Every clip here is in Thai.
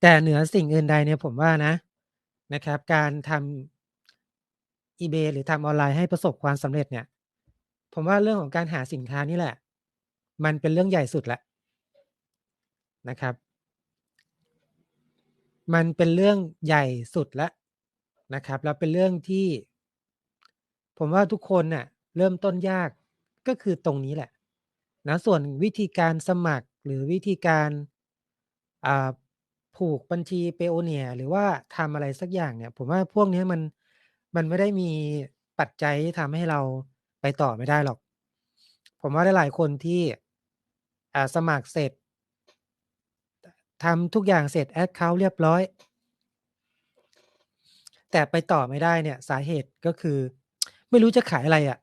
แต่เหนือสิ่งอื่นใดเนี่ยผมว่านะนะครับ การทำ eBay หรือทำออนไลน์ให้ประสบความสำเร็จเนี่ย ผมว่าเรื่องของการหาสินค้านี่แหละ มันเป็นเรื่องใหญ่สุดแล้วนะครับ มันเป็นเรื่องใหญ่สุดแล้วนะครับ แล้วเป็นเรื่องที่ ผมว่าทุกคนน่ะเริ่มต้นยากก็คือตรงนี้แหละนะส่วนวิธีการสมัครหรือวิธีการอ่า ผูกบัญชี Payoneer หรือว่าทำอะไรสักอย่างเนี่ย ผมว่าพวกนี้มันมันไม่ได้มีปัจจัยที่ทำให้เราไปต่อไม่ได้หรอก ผมว่าหลายๆคนที่สมัครเสร็จทำทุกอย่างเสร็จแอ็กเคานต์เรียบร้อย แต่ไปต่อไม่ได้เนี่ยสาเหตุก็คือ ไม่รู้จะขายอะไรอะ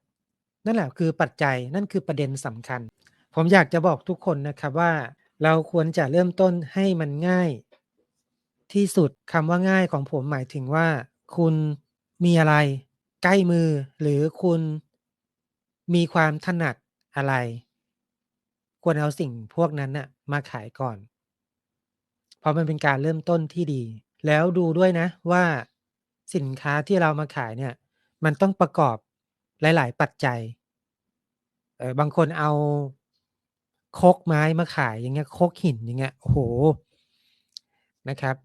นั่นแหละคือปัจจัยนั่นคือประเด็นสำคัญ ผมอยากจะบอกทุกคนนะครับว่าเราควรจะเริ่มต้นให้มันง่าย ที่สุดคำว่าง่ายของผมหมายถึงว่า คุณมีอะไร ใกล้มือ หรือคุณมีความถนัดอะไร ควรเอาสิ่งพวกนั้นน่ะมาขายก่อน เพราะมันเป็นการเริ่มต้นที่ดี แล้วดูด้วยนะว่าสินค้าที่เรามาขายเนี่ย มันต้องประกอบหลาย ๆ ปัจจัยเออบางคนเอาคกไม้มาขายอย่างเงี้ยคกหินอย่างเงี้ยโอ้โฮนะครับ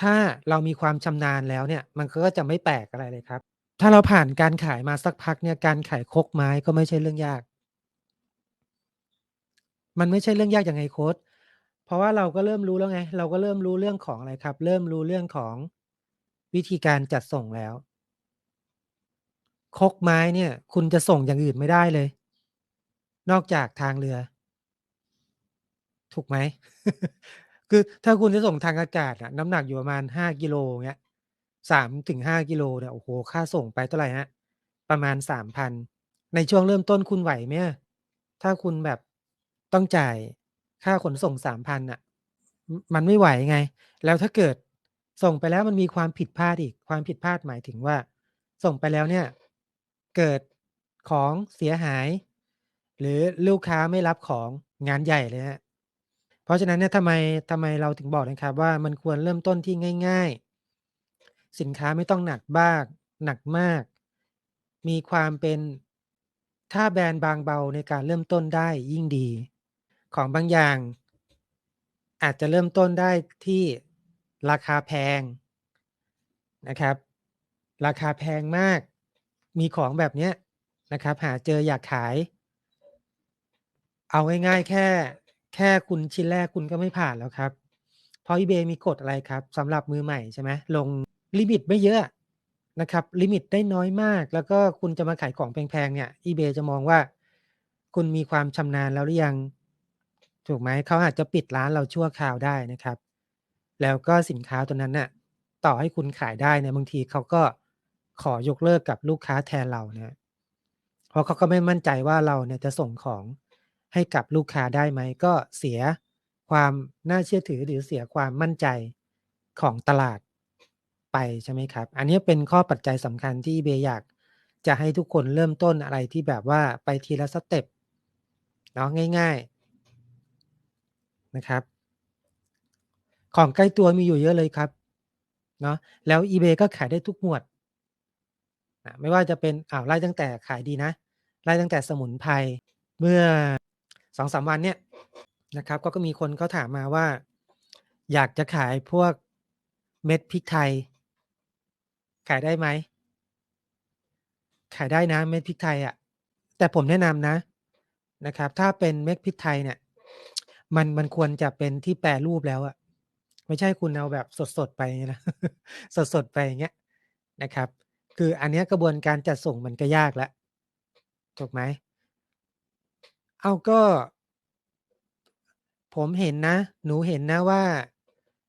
ถ้าเรามีความชำนาญแล้วเนี่ย มันก็จะไม่แปลกอะไรเลยครับ ถ้าเราผ่านการขายมาสักพักเนี่ยการขายคกไม้ก็ไม่ใช่เรื่องยาก มันไม่ใช่เรื่องยากอยังไงโคชเพราะว่าเราก็เริ่มรู้แล้วไง เราก็เริ่มรู้เรื่องของอะไรครับ เริ่มรู้เรื่องของวิธีการจัดส่งแล้ว คกไม้เนี่ย คุณจะส่งอย่างอื่นไม่ได้เลย นอกจากทางเรือ ถูกไหม? คือถ้าคุณจะส่งทางอากาศอะน้ำหนักอยู่ประมาณ5กิโลอย่างเงี้ย3-5กิโลเนี่ยโอ้โฮค่าส่งไปเท่าไหรครับ?ประมาณ3,000ในช่วงเริ่มต้นคุณไหวไหมอะ?ถ้าคุณแบบต้องจ่ายค่าขนส่ง3,000น่ะมันไม่ไหวไง แล้วถ้าเกิดส่งไปแล้วมันมีความผิดพลาดอีกความผิดพลาดหมายถึงว่า ส่งไปแล้วเนี่ย เกิดของเสียหาย หรือลูกค้าไม่รับของงานใหญ่เลยครับ เพราะฉะนั้นเนี่ยทำไมทำไมเราถึงบอกนะครับว่ามันควรเริ่มต้นที่ง่าย ๆ สินค้าไม่ต้องหนักมากหนักมาก มีความเป็นถ้าแบรนด์บางเบาในการเริ่มต้นได้ยิ่งดี ของบางอย่าง อาจจะเริ่มต้นได้ที่ราคาแพงนะครับ ราคาแพงมาก มีของแบบเนี้ยนะครับ หาเจออยากขาย เอาง่ายๆแค่ แค่คุณชิ้นแรกคุณก็ไม่ผ่านแล้วครับ เพราะ eBay มีกฎอะไรครับสำหรับมือใหม่ใช่ไหมลงลิมิตไม่เยอะนะครับลิมิตได้น้อยมาก แล้วก็คุณจะมาขายของแพงๆเนี่ย eBay จะมองว่า คุณมีความชำนาญแล้วหรือยัง ถูกไหมเขาอาจจะปิดร้านเราชั่วคราวได้นะครับ แล้วก็สินค้าตัวนั้นน่ะต่อให้คุณขายได้เนี่ยบางทีเขาก็ขอยกเลิกกับลูกค้าแทนเรานะครับเพราะเขาก็ไม่มั่นใจว่าเราเนี่ยจะส่งของ ให้กับลูกค้าได้ไหม ก็เสียความน่าเชื่อถือหรือเสียความมั่นใจของตลาดไปใช่ไหมครับ อันนี้เป็นข้อปัจจัยสำคัญที่ eBay อยากจะให้ทุกคนเริ่มต้นอะไรที่แบบว่าไปทีละสเต็ปเนาะง่าย ๆนะครับ ของใกล้ตัวมีอยู่เยอะเลยครับเนาะแล้ว eBay ก็ขายได้ทุกหมวดไม่ว่าจะเป็นอ้าวไล่ตั้งแต่ขายดีนะ ไล่ตั้งแต่สมุนไพรเมื่อ 2-3วันเนี่ยนะครับ ก็ก็มีคนเขาถามมาว่า อยากจะขายพวกเม็ดพริกไทย ขายได้ไหม?ขายได้นะเม็ดพริกไทยอะแต่ผมแนะนำนะนะครับ ถ้าเป็นเม็ดพริกไทยเนี่ย มันมันควรจะเป็นที่แปรรูปแล้วอะไม่ใช่คุณเอาแบบสดๆไปนะสดๆไปอย่างเงี้ยนะครับ คืออันนี้กระบวนการจัดส่งมันก็ยากแล้วถูกไหม? เอ้าก็ ผมเห็นนะ หนูเห็นนะว่า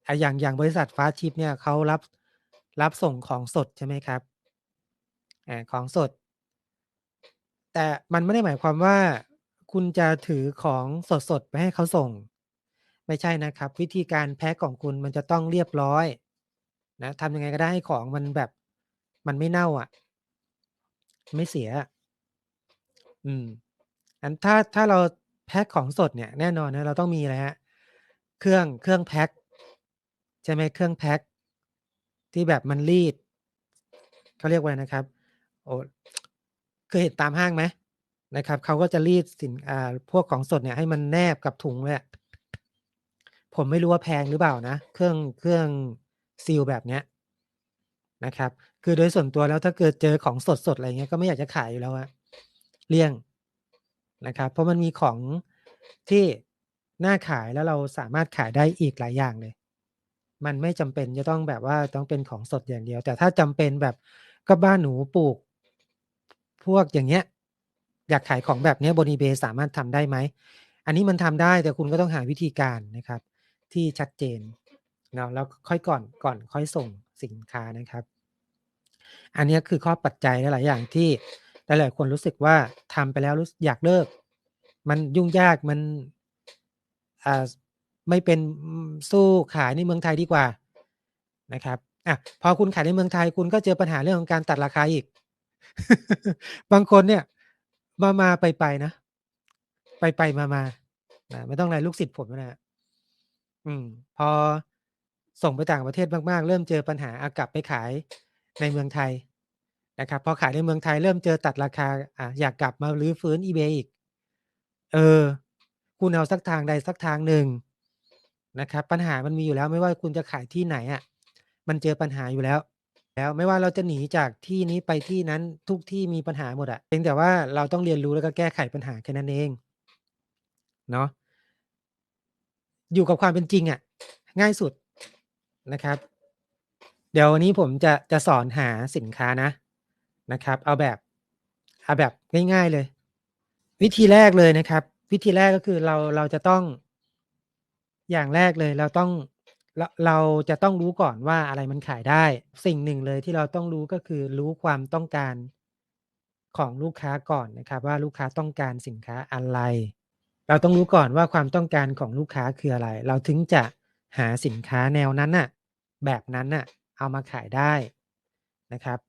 อ่าอย่างอย่างบริษัท Fastship เนี่ยเขารับรับส่งของสดใช่ไหมครับอของสด แต่มันไม่ได้หมายความว่า คุณจะถือของสดๆไปให้เขาส่ง ไม่ใช่นะครับ วิธีการแพ็กของคุณมันจะต้องเรียบร้อยนะทำยังไงก็ได้ให้ของมันแบบ มันไม่เน่าอะไม่เสีย อืม งั้นถ้าถ้าเราแพ็กของสดเนี่ยแน่นอนนะเราต้องมีอะไรครับเครื่องเครื่องแพ็กใช่ไหมเครื่องแพ็คที่แบบมันรีดเขาเรียกว่านะครับโอ้เคยเห็นตามห้างไหมนะครับเขาก็จะรีดสินอ่าพวกของสดเนี่ยให้มันแนบกับถุงเลยผมไม่รู้ว่าแพงหรือเปล่านะเครื่องเครื่องซีลแบบเนี้ยนะครับ คือโดยส่วนตัวแล้วถ้าเกิดเจอของสดๆอะไรเงี้ยก็ไม่อยากจะขายอยู่แล้วอะเลี่ยง นะครับ เพราะมันมีของที่น่าขายแล้วเราสามารถขายได้อีกหลายอย่างเลย มันไม่จำเป็นจะต้องแบบว่าต้องเป็นของสดอย่างเดียว แต่ถ้าจำเป็นแบบก็บ้านหนูปลูก พวกอย่างเงี้ย อยากขายของแบบเนี้ยบน eBay สามารถทำได้ไหม อันนี้มันทำได้แต่คุณก็ต้องหาวิธีการนะครับ ที่ชัดเจนเนาะแล้วค่อยก่อนก่อนค่อยส่งสินค้านะครับ อันนี้คือข้อปัจจัยหลายอย่างที่ หลายๆคนรู้สึกว่าทำไปแล้วรู้สึกอยากเลิก มันยุ่งยากมันอ่าไม่เป็นสู้ขายในเมืองไทยดีกว่านะครับอะพอคุณขายในเมืองไทยคุณก็เจอปัญหาเรื่องของการตัดราคาอีก บางคนเนี่ย มามาไปไปนะ ไปไปมามานะไม่ต้องอะไรลูกศิษย์ผมนะฮะอืม พอส่งไปต่างประเทศมาก ๆ เริ่มเจอปัญหาเอากลับไปขายในเมืองไทย นะครับพอขายในเมืองไทยเริ่มเจอตัดราคาอะอยากกลับมารื้อฟื้น eBay อีก เออ คุณเอาสักทางใดสักทางหนึ่งนะครับ ปัญหามันมีอยู่แล้วไม่ว่าคุณจะขายที่ไหนอะ มันเจอปัญหาอยู่แล้ว แล้วไม่ว่าเราจะหนีจากที่นี้ไปที่นั้นทุกที่มีปัญหาหมดอะเพียงแต่ว่าเราต้องเรียนรู้แล้วก็แก้ไขปัญหาแค่นั้นเองเนาะอยู่กับความเป็นจริงอะ ง่ายสุดนะครับ เดี๋ยววันนี้ผมจะจะสอนหาสินค้านะ นะครับ เอาแบบเอาแบบง่ายๆเลย วิธีแรกเลยนะครับ วิธีแรกก็คือเราเราจะต้อง อย่างแรกเลย เราต้องเราเราจะต้องรู้ก่อนว่าอะไรมันขายได้ สิ่งหนึ่งเลยที่เราต้องรู้ก็คือรู้ความต้องการของลูกค้าก่อนนะครับ ว่าลูกค้าต้องการสินค้าอะไร เราต้องรู้ก่อนว่าความต้องการของลูกค้าคืออะไร เราถึงจะหาสินค้าแนวนั้นน่ะ แบบนั้นน่ะ เอามาขายได้นะครับ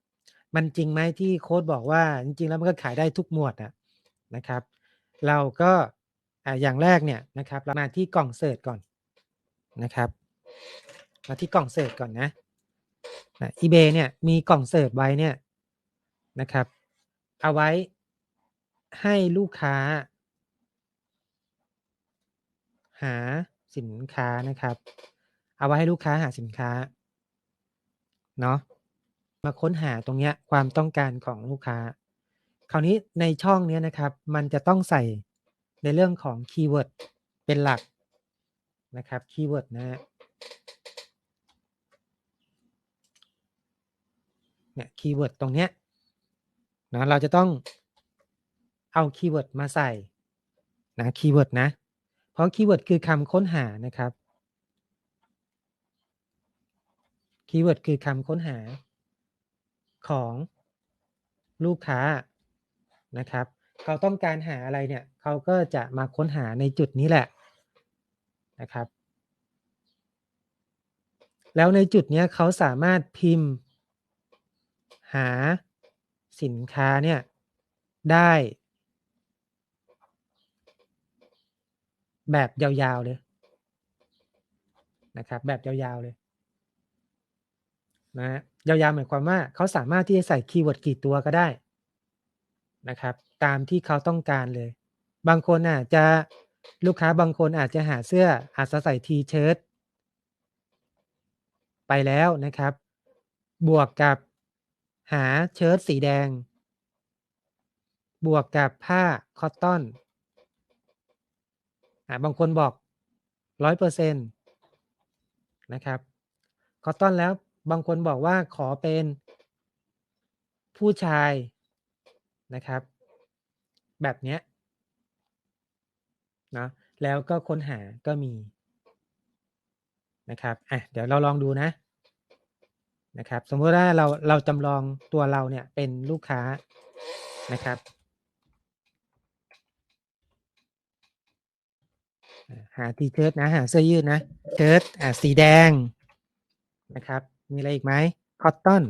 มันจริงไหมที่โค้ดบอกว่า จริงๆแล้วมันก็ขายได้ทุกหมวดอะนะครับ เราก็อ่าอย่างแรกเนี่ยนะครับเรามาที่กล่องเสิร์ชก่อนนะครับ มาที่กล่องเสิร์ชก่อนนะนะ eBay เนี่ยมีกล่องเสิร์ชไว้เนี่ยนะครับ เอาไว้ให้ลูกค้า หาสินค้านะครับ เอาไว้ให้ลูกค้าหาสินค้าเนาะ มาค้นหาตรงเนี้ยความต้องการของลูกค้า คราวนี้ในช่องเนี้ยนะครับ มันจะต้องใส่ในเรื่องของคีย์เวิร์ดเป็นหลักนะครับคีย์เวิร์ดนะฮะเนี่ยคีย์เวิร์ดตรงเนี้ยนะเราจะต้องเอาคีย์เวิร์ดมาใส่นะคีย์เวิร์ดนะ เพราะคีย์เวิร์ดคือคำค้นหานะครับคีย์เวิร์ดคือคำค้นหา ของลูกค้านะครับเขาต้องการหาอะไรเนี่ยเขาก็จะมาค้นหาในจุดนี้แหละนะครับ แล้วในจุดนี้เขาสามารถพิมพ์ หาสินค้าเนี่ยได้แบบยาวๆเลยนะครับแบบยาวๆเลย นะฮะยาวๆหมายความว่าเขาสามารถที่จะใส่คีย์เวิร์ดกี่ตัวก็ได้นะครับ ตามที่เขาต้องการเลย บางคนอาจจะลูกค้าบางคนอาจจะหาเสื้ออาจจะใส่ทีเชิ้ตไปแล้วนะครับ บวกกับหาเชิ้ตสีแดง บวกกับผ้าคอตตอนอ่าบางคนบอกร้อยเปอร์เซ็นต์นะครับคอตตอนแล้ว บางคนบอกว่าขอเป็นผู้ชายนะครับ แบบเนี้ยนะแล้วก็ค้นหาก็มีนะครับอะเดี๋ยวเราลองดูนะนะครับ สมมติว่าเราเราจำลองตัวเราเนี่ยเป็นลูกค้านะครับหาทีเชิ้ตนะ หาเสื้อยืดนะเชิ้ตอ่าสีแดงนะครับ มีอะไรอีกไหมคอตตอน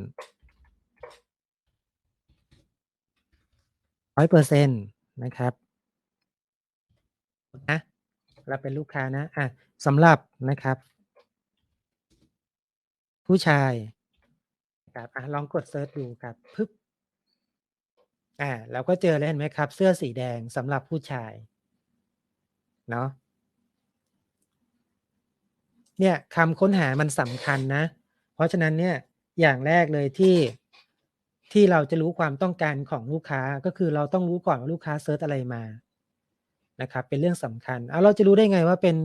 ร้อยเปอร์เซ็นต์นะครับนะเราเป็นลูกค้านะอะสำหรับนะครับ ผู้ชายครับอะลองกดเซิร์ชดูครับพึบอ่าเราก็เจอแล้วเห็นไหมครับ เสื้อสีแดงสำหรับผู้ชายเนาะเนี่ยคำค้นหามันสำคัญนะ เพราะฉะนั้นเนี่ยอย่างแรกเลยที่ที่เราจะรู้ความต้องการของลูกค้าก็คือเราต้องรู้ก่อนว่าลูกค้าเซิร์ชอะไรมานะครับ เป็นเรื่องสำคัญเอาเราจะรู้ได้ไงว่าเป็น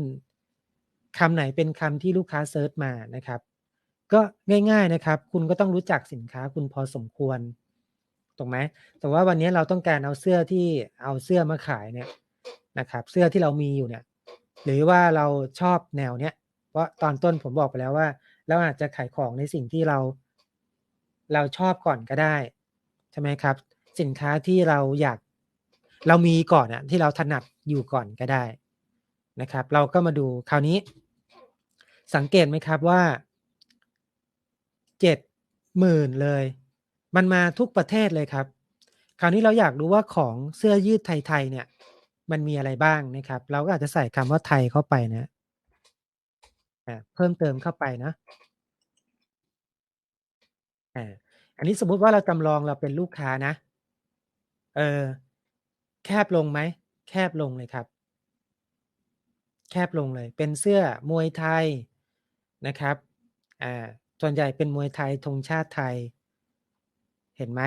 คำไหนเป็นคำที่ลูกค้าเซิร์ชมานะครับ ก็ง่าย ๆนะครับ คุณก็ต้องรู้จักสินค้าคุณพอสมควรถูกไหมแต่ว่าวันนี้เราต้องการเอาเสื้อที่เอาเสื้อมาขายเนี่ยนะครับ เสื้อที่เรามีอยู่เนี่ย หรือว่าเราชอบแนวเนี้ยเพราะตอนต้นผมบอกไปแล้วว่า เราอาจจะขายของในสิ่งที่เรา เราชอบก่อนก็ได้ใช่ไหมครับ สินค้าที่เราอยากเรามีก่อนอะที่เราถนัดอยู่ก่อนก็ได้นะครับ เราก็มาดูคราวนี้ สังเกตไหมครับว่าเจ็ดหมื่นเลย มันมาทุกประเทศเลยครับ คราวนี้เราอยากรู้ว่าของเสื้อยืดไทยๆเนี่ย มันมีอะไรบ้างนะครับ เราก็อาจจะใส่คำว่าไทยเข้าไปนะ เพิ่มเติมเข้าไปนะ อา อันนี้สมมุติว่าเราจำลองเราเป็นลูกค้านะ เออ แคบลงไหม แคบลงเลยครับ แคบลงเลย เป็นเสื้อมวยไทยนะครับ อ่า ส่วนใหญ่เป็นมวยไทย ธงชาติไทย เห็นไหม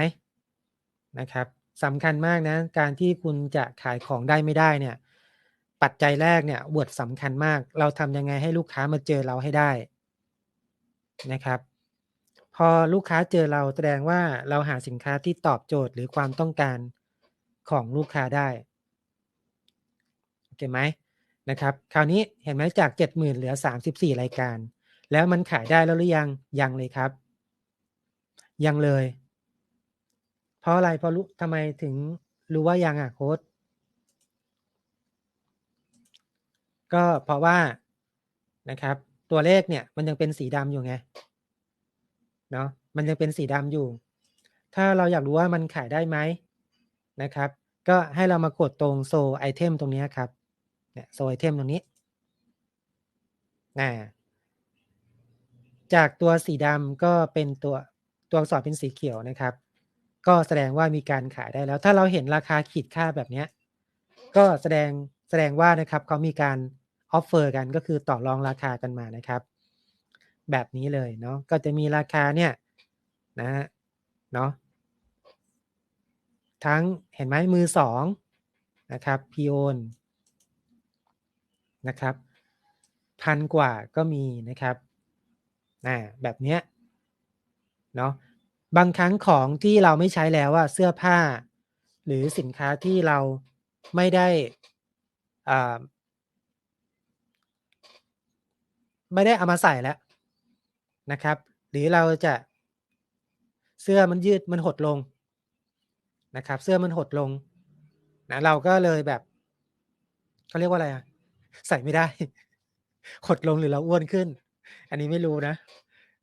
นะครับ สำคัญมากนะ การที่คุณจะขายของได้ไม่ได้เนี่ย ปัจจัยแรกเนี่ยบทสำคัญมาก เราทำยังไงให้ลูกค้ามาเจอเราให้ได้นะครับ พอลูกค้าเจอเราแสดงว่าเราหาสินค้าที่ตอบโจทย์หรือความต้องการของลูกค้าได้โอเคไหมนะครับ คราวนี้เห็นไหมจาก 70,000 เหลือ 34 รายการ แล้วมันขายได้แล้วหรือยังยังเลยครับ ยังเลย เพราะอะไรเพราะรู้ทำไมถึงรู้ว่ายังอะโค้ด ก็เพราะว่านะครับ ตัวเลขเนี่ยมันยังเป็นสีดำอยู่ไงเนาะมันยังเป็นสีดำอยู่ ถ้าเราอยากรู้ว่ามันขายได้ไหมนะครับ ก็ให้เรามากดตรงโซไอเทมตรงนี้ครับเนี่ยโซไอเทมตรงนี้นะจากตัวสีดำก็เป็นตัวตัวอักษรเป็นสีเขียวนะครับ ก็แสดงว่ามีการขายได้แล้ว ถ้าเราเห็นราคาขีดค่าแบบนี้ก็แสดงแสดงว่านะครับเขามีการ ออฟเฟอร์กันก็คือต่อรองราคากันมานะครับ แบบนี้เลยเนาะก็จะมีราคาเนี่ยนะเนาะทั้งเห็นไหมมือสองนะครับพีโอนนะครับพันกว่าก็มีนะครับนะแบบเนี้ยเนาะบางครั้งของที่เราไม่ใช้แล้วอะเสื้อผ้า หรือสินค้าที่เราไม่ได้อ่า ไม่ได้เอามาใส่แล้วนะครับ หรือเราจะเสื้อมันยืดมันหดลงนะครับ เสื้อมันหดลงนะเราก็เลยแบบเขาเรียกว่าอะไรอะใส่ไม่ได้ หดลงหรือเราอ้วนขึ้น อันนี้ไม่รู้นะ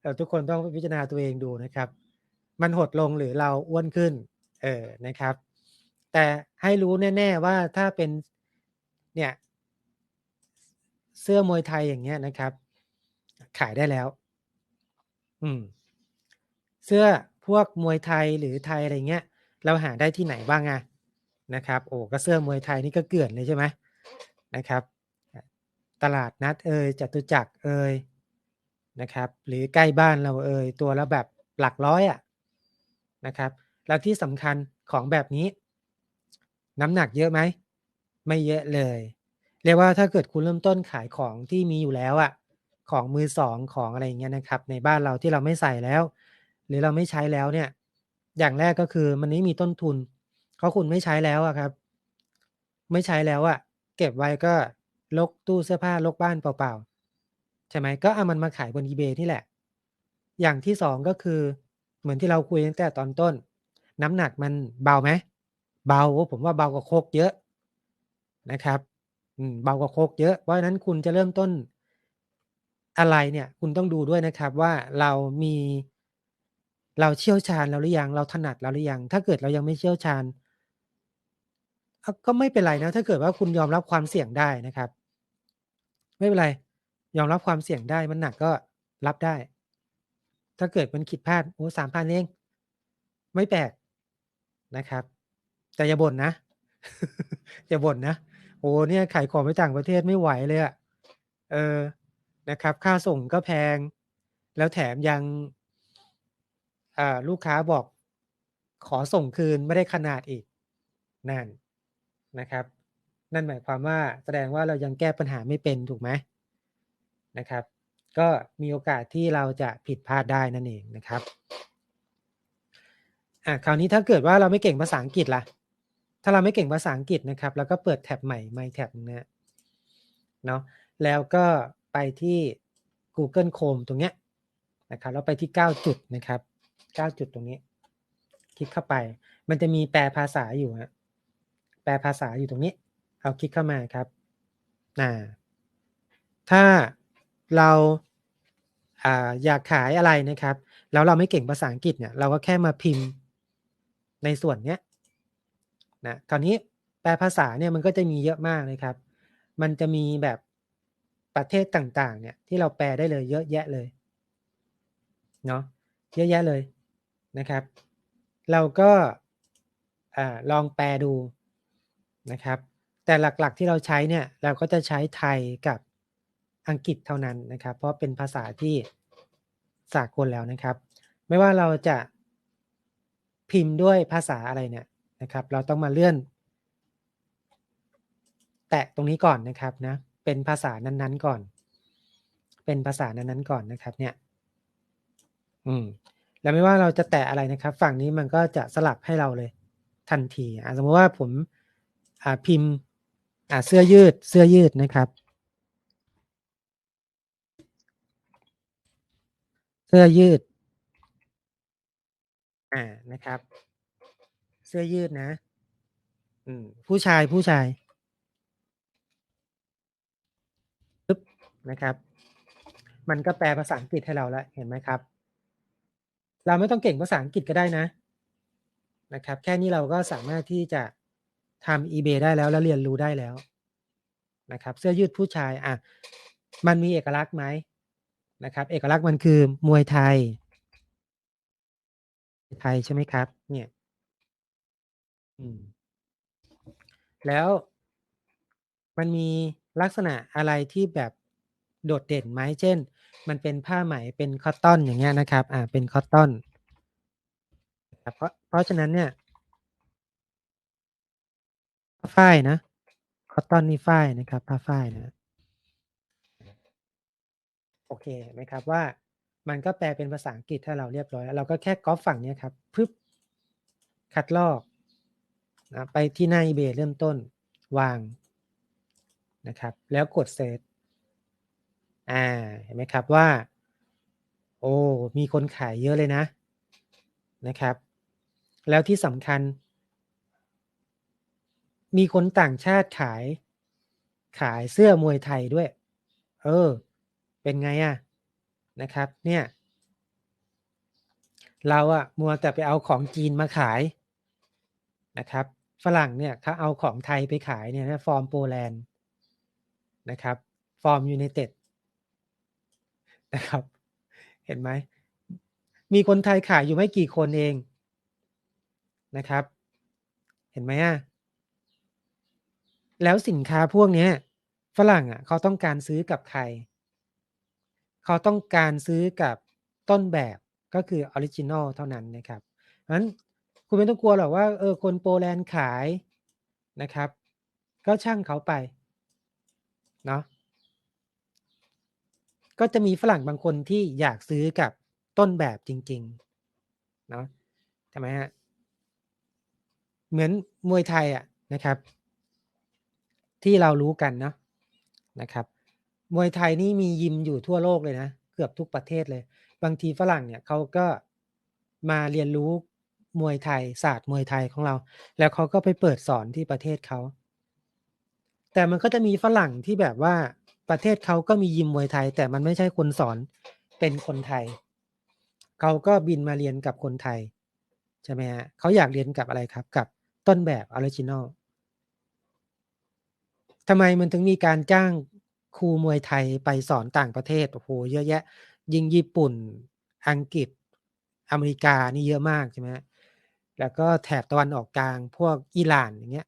แต่ทุกคนต้องพิจารณาตัวเองดูนะครับ มันหดลงหรือเราอ้วนขึ้น เออนะครับ แต่ให้รู้แน่ ๆ ว่าถ้าเป็นเนี่ยเสื้อมวยไทยอย่างเงี้ยนะครับ ขายได้แล้ว อืม เสื้อพวกมวยไทยหรือไทยอะไรเงี้ย เราหาได้ที่ไหนบ้างอะนะครับ โอ้ก็เสื้อมวยไทยนี่ก็เกลื่อนเลยใช่ไหมนะครับ ตลาดนัดเอ่ยจตุจักรเอ่ยนะครับ หรือใกล้บ้านเราเอ่ยตัวละแบบหลักร้อยอะนะครับ แล้วที่สำคัญของแบบนี้ น้ำหนักเยอะไหมไม่เยอะเลย เรียกว่าถ้าเกิดคุณเริ่มต้นขายของที่มีอยู่แล้วอะ ของมือสองของอะไรอย่างเงี้ยนะครับ ในบ้านเราที่เราไม่ใส่แล้ว หรือเราไม่ใช้แล้วเนี่ย อย่างแรกก็คือมันไม่มีต้นทุนเพราะคุณไม่ใช้แล้วอะครับ ไม่ใช้แล้วอะเก็บไว้ก็ลกตู้เสื้อผ้าลกบ้านเปล่าๆใช่ไหมก็เอามันมาขายบน eBay นี่แหละ อย่างที่สองก็คือ เหมือนที่เราคุยตั้งแต่ตอนต้น น้ำหนักมันเบาไหมเบาผมว่าเบากว่าโคกเยอะนะครับเบากว่าโคกเยอะ เพราะฉะนั้นคุณจะเริ่มต้น อะไรเนี่ย คุณต้องดูด้วยนะครับว่าเรามี เราเชี่ยวชาญแล้วหรือยัง เราถนัดแล้วหรือยัง ถ้าเกิดเรายังไม่เชี่ยวชาญ ก็ไม่เป็นไรนะ ถ้าเกิดว่าคุณยอมรับความเสี่ยงได้นะครับ ไม่เป็นไร ยอมรับความเสี่ยงได้มันหนักก็รับได้ ถ้าเกิดมันผิดพลาดโอ้สามพันเองไม่แปลกนะครับ แต่อย่าบ่นนะอย่าบ่นนะโอ้เนี่ยขายของไปต่างประเทศไม่ไหวเลยอะเออ นะครับ ค่าส่งก็แพง แล้วแถมยังลูกค้าบอกขอส่งคืนไม่ได้ขนาดอีกนั่นนะครับ นั่นหมายความว่าแสดงว่าเรายังแก้ปัญหาไม่เป็นถูกไหมนะครับ ก็มีโอกาสที่เราจะผิดพลาดได้นั่นเองนะครับอะคราวนี้ถ้าเกิดว่าเราไม่เก่งภาษาอังกฤษล่ะ ถ้าเราไม่เก่งภาษาอังกฤษนะครับ แล้วก็เปิดแท็บใหม่ไม่แท็บนะเนาะแล้วก็ ไปที่ Google Chrome ตรงเนี้ยนะครับแล้วไปที่ 9 จุดนะครับ 9 จุดตรงนี้ คลิกเข้าไป มันจะมีแปลภาษาอยู่ฮะแปลภาษาอยู่ตรงนี้ เอาคลิกเข้ามาครับอ่าถ้าเราอาอยากขายอะไรนะครับ แล้วเราไม่เก่งภาษาอังกฤษเนี่ยเราก็แค่มาพิมพ์ในส่วนเนี้ยนะคราวนี้แปลภาษาเนี่ยมันก็จะมีเยอะมากเลยครับ มันจะมีแบบ ประเทศต่างๆ เนี่ยที่เราแปลได้เลยเยอะแยะเลยเนาะเยอะแยะเลยนะครับ เราก็ลองแปลดูนะครับ แต่หลักๆที่เราใช้เนี่ยเราก็จะใช้ไทยกับอังกฤษเท่านั้นนะครับ เพราะเป็นภาษาที่สากลแล้วนะครับ ไม่ว่าเราจะพิมพ์ด้วยภาษาอะไรเนี่ยนะครับ เราต้องมาเลื่อน แตะตรงนี้ก่อนนะครับนะ เป็นภาษานั้นๆก่อน เป็นภาษานั้นๆก่อนนะครับ เนี่ย อืม แล้วไม่ว่าเราจะแตะอะไรนะครับ ฝั่งนี้มันก็จะสลับให้เราเลย ทันทีอะสมมติว่าผมอ่าพิมพ์อ่าเสื้อยืดเสื้อยืดนะครับ เสื้อยืด อ่านะครับ เสื้อยืดนะ อืมผู้ชายผู้ชายปึ๊บ นะครับ มันก็แปลภาษาอังกฤษให้เราแล้วเห็นไหมครับ เราไม่ต้องเก่งภาษาอังกฤษก็ได้นะนะครับ แค่นี้เราก็สามารถที่จะทำ eBay ได้แล้วแล้วเรียนรู้ได้แล้วนะครับ เสื้อยืดผู้ชายอะมันมีเอกลักษณ์ไหมนะครับ เอกลักษณ์มันคือมวยไทย ไทยใช่ไหมครับ เนี่ยแล้วมันมีลักษณะอะไรที่แบบ โดดเด่นไหมเช่น มันเป็นผ้าไหมเป็นคอตตอนอย่างเงี้ยนะครับอ่าเป็นคอตตอนเพราะเพราะฉะนั้นเนี่ยผ้าฝ้ายนะคอตตอนนี่ฝ้ายนะครับผ้าฝ้ายนะโอเคไหมครับว่ามันก็แปลเป็นภาษาอังกฤษให้เราเรียบร้อยแล้วเราก็แค่ก๊อปฝั่งเนี้ยครับพึบคัดลอกนะไปที่หน้า eBay เริ่มต้นวางนะครับ แล้วกดเซฟ อ่าเห็นไหมครับว่า โอ้มีคนขายเยอะเลยนะนะครับ แล้วที่สำคัญ มีคนต่างชาติขาย ขายเสื้อมวยไทยด้วย เออ เป็นไงอะนะครับ เนี่ย เราอะมัวแต่ไปเอาของจีนมาขายนะครับ ฝรั่งเนี่ยเขาเอาของไทยไปขายเนี่ยนะฟอร์มโปแลนด์นะครับ ฟอร์มยูไนเต็ด นะครับ เห็นไหม มีคนไทยขายอยู่ไม่กี่คนเองนะครับ เห็นไหมอะแล้วสินค้าพวกเนี้ยฝรั่งอะเขาต้องการซื้อกับใคร เขาต้องการซื้อกับต้นแบบก็คือออริจินัลเท่านั้นนะครับเพราะฉะนั้นคุณไม่ต้องกลัวหรอกว่าเออคนโปแลนด์ขายนะครับ ก็ช่างเขาไปเนาะ ก็จะมีฝรั่งบางคนที่อยากซื้อกับต้นแบบจริงๆเนาะใช่ไหมครับเหมือนมวยไทยอะนะครับ ที่เรารู้กันเนาะนะครับ มวยไทยนี่มียิมอยู่ทั่วโลกเลยนะเกือบทุกประเทศเลย บางทีฝรั่งเนี่ยเขาก็มาเรียนรู้มวยไทยศาสตร์มวยไทยของเรา แล้วเขาก็ไปเปิดสอนที่ประเทศเขาแต่มันก็จะมีฝรั่งที่แบบว่า ประเทศเขาก็มียิมมวยไทย แต่มันไม่ใช่คนสอนเป็นคนไทย เขาก็บินมาเรียนกับคนไทย ใช่ไหมครับเขาอยากเรียนกับอะไรครับ กับต้นแบบออริจินัลทำไมมันถึงมีการจ้างครูมวยไทยไปสอนต่างประเทศโอ้โฮเยอะแยะ ยิ่งญี่ปุ่น อังกฤษ อเมริกานี่เยอะมากใช่ไหมแล้วก็แถบตะวันออกกลางพวกอิหร่านอย่างเงี้ย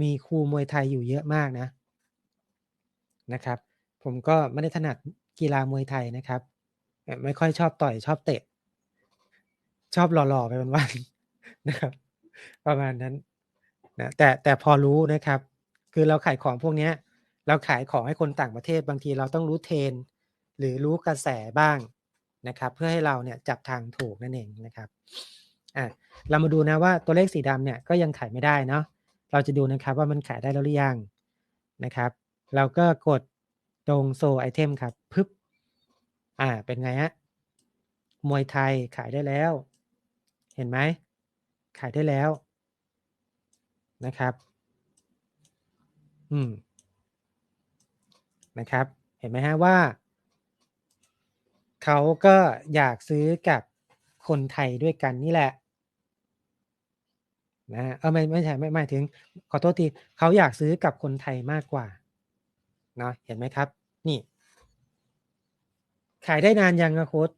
มีครูมวยไทยอยู่เยอะมากนะ นะครับ ผมก็ไม่ได้ถนัดกีฬามวยไทยนะครับ ไม่ค่อยชอบต่อยชอบเตะ ชอบหล่อๆไปวันๆนะครับ ประมาณนั้นนะแต่แต่พอรู้นะครับ คือเราขายของพวกเนี้ยเราขายของให้คนต่างประเทศบางทีเราต้องรู้เทรนหรือรู้กระแสบ้างนะครับ เพื่อให้เราเนี่ยจับทางถูกนั่นเองนะครับอะเรามาดูนะว่าตัวเลขสีดำเนี่ยก็ยังขายไม่ได้เนาะเราจะดูนะครับว่ามันขายได้แล้วหรือยังนะครับ เราก็กดตรงโซไอเทมครับพึบอ่าเป็นไงฮะมวยไทยขายได้แล้ว เห็นไหมขายได้แล้วนะครับ อืม นะครับ เห็นไหมฮะว่า เขาก็อยากซื้อกับคนไทยด้วยกันนี่แหละ นะเออไม่ไม่ใช่ไม่หมายถึง ขอโทษทีเขาอยากซื้อกับคนไทยมากกว่า นาะเห็นไหมครับ นี่ ขายได้นานยังนะโค้ด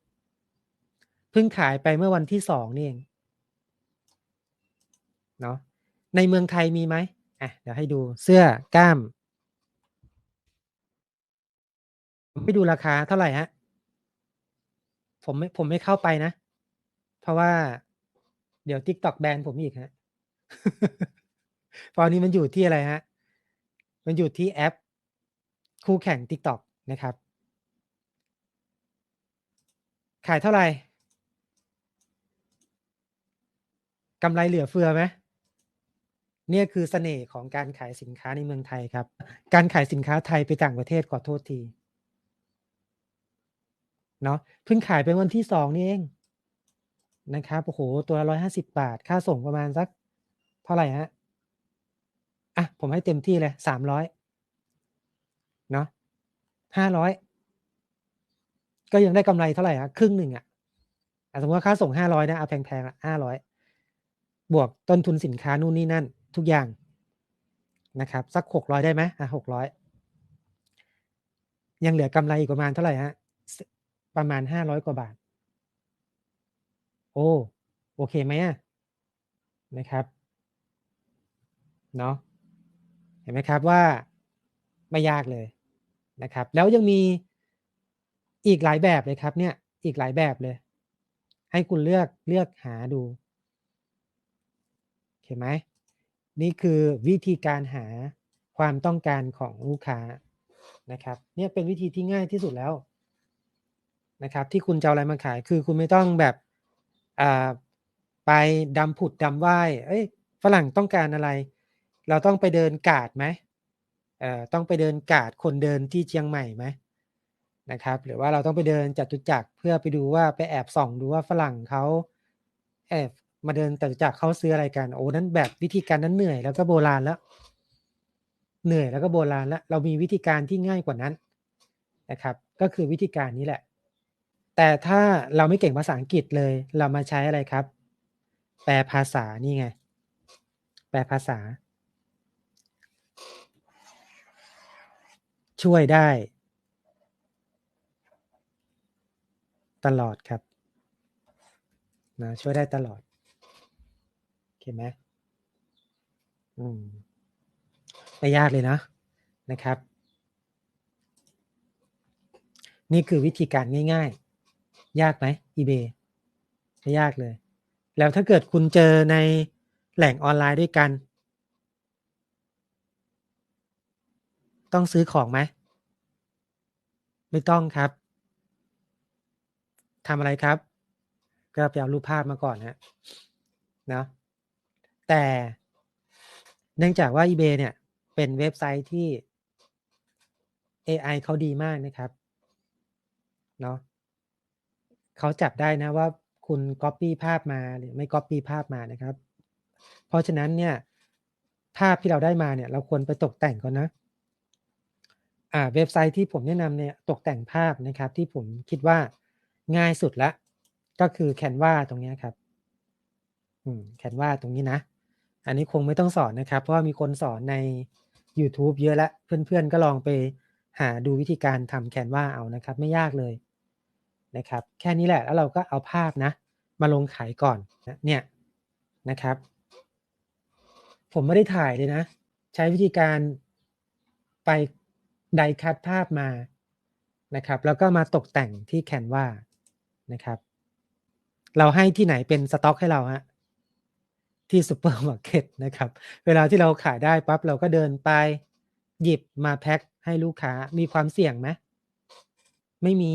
เพิ่งขายไปเมื่อวันที่สองนี่เองเนาะในเมืองไทยมีไหมอะเดี๋ยวให้ดูเสื้อกล้ามไม่ดูราคาเท่าไหร่ฮะผมไม่ผมไม่เข้าไปนะ เพราะว่าเดี๋ยว TikTok แบนผมอีกฮะเพราะนี้มันอยู่ที่อะไรฮะ มันอยู่ที่แอป คู่แข่ง TikTok นะครับ ขายเท่าไหร่กำไรเหลือเฟือไหมเนี่ยคือเสน่ห์ของการขายสินค้าในเมืองไทยครับ การขายสินค้าไทยไปต่างประเทศขอโทษทีเนาะเพิ่งขายเป็นวันที่สองนี่เองนะครับโอ้โหตัวละร้อยห้าสิบบาท ค่าส่งประมาณสัก เท่าไหร่ฮะอะผมให้เต็มที่เลยสามร้อย เนาะห้าร้อยก็ยังได้กำไรเท่าไหร่ฮะครึ่งหนึ่งอะสมมติว่าค่าส่งห้าร้อยนะเอาแพงๆอะห้าร้อยบวกต้นทุนสินค้านู่นนี่นั่น ทุกอย่างนะครับ สักหกร้อยได้ไหมอะหกร้อยยังเหลือกำไรอีกประมาณเท่าไหร่ฮะประมาณห้าร้อยกว่าบาท โอ้โอเคไหมอะนะครับเนาะเห็นไหมครับว่าไม่ยากเลย นะครับ แล้วยังมีอีกหลายแบบเลยครับ เนี่ยอีกหลายแบบเลย ให้คุณเลือกเลือกหาดูเห็นไหมนี่คือวิธีการหาความต้องการของลูกค้านะครับ เนี่ยเป็นวิธีที่ง่ายที่สุดแล้วนะครับ ที่คุณจะอะไรมาขายคือคุณไม่ต้องแบบไปดำผุดดำว่ายเอ้ยฝรั่งต้องการอะไร เราต้องไปเดินกาดไหม ต้องไปเดินกาดคนเดินที่เชียงใหม่ไหมนะครับ หรือว่าเราต้องไปเดินจัตุจักรเพื่อไปดูว่าไปแอบส่องดูว่าฝรั่งเขาแอบมาเดินแต่จากเขาซื้ออะไรกัน โอ้นั้นแบบวิธีการนั้นเหนื่อยแล้วก็โบราณแล้ว เหนื่อยแล้วก็โบราณแล้ว เรามีวิธีการที่ง่ายกว่านั้นนะครับ ก็คือวิธีการนี้แหละ แต่ถ้าเราไม่เก่งภาษาอังกฤษเลย เรามาใช้อะไรครับ แปลภาษานี่ไง แปลภาษา ช่วยได้ตลอดครับนะช่วยได้ตลอดเห็นไหมอืมไม่ยากเลยนะนะครับ นี่คือวิธีการง่าย ๆ ยากไหม eBay ไม่ยากเลย แล้วถ้าเกิดคุณเจอในแหล่งออนไลน์ด้วยกัน ต้องซื้อของไหมไม่ต้องครับทำอะไรครับ ก็ไปเอารูปภาพมาก่อนนะนะแต่เนื่องจากว่า eBay เนี่ย เป็นเว็บไซต์ที่ AI เขาดีมากนะครับเนาะเขาจับได้นะว่าคุณ Copy ภาพมาหรือไม่ Copy ภาพมานะครับ เพราะฉะนั้นเนี่ย ภาพที่เราได้มาเนี่ย เราควรไปตกแต่งก่อนนะ อ่าเว็บไซต์ที่ผมแนะนำเนี่ยตกแต่งภาพนะครับที่ผมคิดว่าง่ายสุดละ ก็คือ Canva ตรงนี้ครับอืม Canva ตรงนี้นะ อันนี้คงไม่ต้องสอนนะครับ เพราะว่ามีคนสอนใน YouTube เยอะแล้วเพื่อนๆ ก็ลองไปหาดูวิธีการทำแคนวาเอานะครับ ไม่ยากเลยนะครับ แค่นี้แหละแล้วเราก็เอาภาพนะ มาลงขายก่อนนะเนี่ยนะครับ ผมไม่ได้ถ่ายเลยนะ ใช้วิธีการไป ไดคัดภาพมานะครับ แล้วก็มาตกแต่งที่แคนวานะครับ เราให้ที่ไหนเป็นสต็อกให้เราฮะที่ซูเปอร์มาร์เก็ตนะครับ เวลาที่เราขายได้ปั๊บเราก็เดินไปหยิบมาแพ็คให้ลูกค้ามีความเสี่ยงไหม?ไม่มี